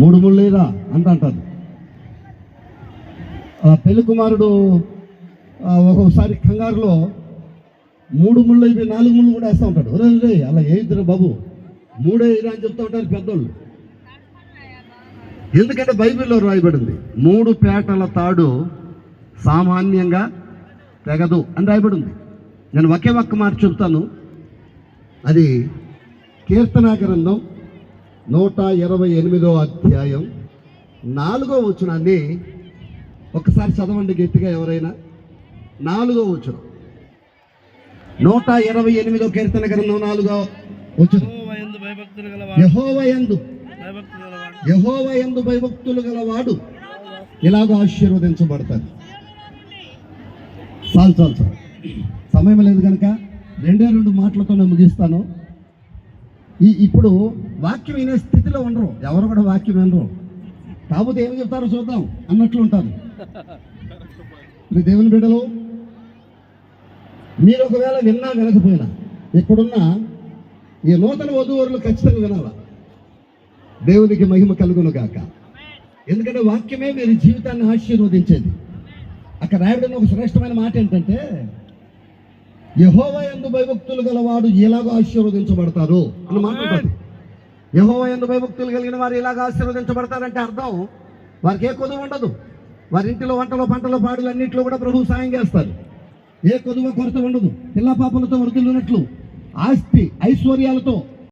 మూడు ముళ్ళేరా అంట అంటారు పెళ్ళి కుమారుడు ఒక్కొక్కసారి కంగారులో మూడు ముళ్ళు అయిపోయి నాలుగు ముళ్ళు కూడా వేస్తూ ఉంటాడు. రే అలా వేయిద్దరు బాబు? మూడే ఇరా అని చెప్తూ ఉంటారు పెద్దోళ్ళు. ఎందుకంటే బైబిల్లో రాయబడింది మూడు పేటల తాడు సామాన్యంగా తెగదు అని రాయబడింది. నేను ఒకే ఒక్క మాట చెప్తాను. అది కీర్తనా గ్రంథం నూట ఇరవై ఎనిమిదో అధ్యాయం నాలుగో వచనాన్ని ఒకసారి చదవండి గట్టిగా ఎవరైనా. నాలుగో వచనం. నూట ఇరవై ఎనిమిదో కీర్తన గ్రంథం నాలుగో వచనం. యెహోవా యందు. భయభక్తులు గలవాడు యహోవయందు భయభక్తులు గలవాడు యహోవయందు భయభక్తులు గలవాడు ఇలాగ ఆశీర్వదించబడతాడు. చాలు చాలు చాలు. సమయం లేదు కనుక రెండే రెండు మాటలతో నేను ముగిస్తాను. ఈ ఇప్పుడు వాక్యం వినే స్థితిలో ఉండరు. ఎవరు కూడా వాక్యం వినరు. కాకపోతే ఏమి చెప్తారో చూద్దాం. అన్నట్లు ఉంటారు. దేవుని బిడ్డలు మీరు ఒకవేళ విన్నా వినకపోయినా ఇక్కడున్న ఈ నూతన వధువరులు ఖచ్చితంగా వినాలా? దేవునికి మహిమ కలుగును గాక. ఎందుకంటే వాక్యమే మీరు జీవితాన్ని ఆశీర్వదించేది. అక్కడ రాయబడిన ఒక శ్రేష్టమైన మాట ఏంటంటే యహోవ ఎందు భయభక్తులు గలవాడు ఎలాగో ఆశీర్వదించబడతారు అని మాట్లాడతారు యహోవ ఎందు భయభక్తులు కలిగిన వారు ఇలాగ ఆశీర్వదించబడతారంటే అర్థం వారికి ఏ కొదువు ఉండదు. వారి ఇంటిలో వంటలో పంటలో పాడులు అన్నింటిలో కూడా ప్రభు సాయం చేస్తారు ఏ కొదువ కొరత ఉండదు. పిల్ల పాపలతో వృద్ధులున్నట్లు ఆస్తి ఐశ్వర్యాలతో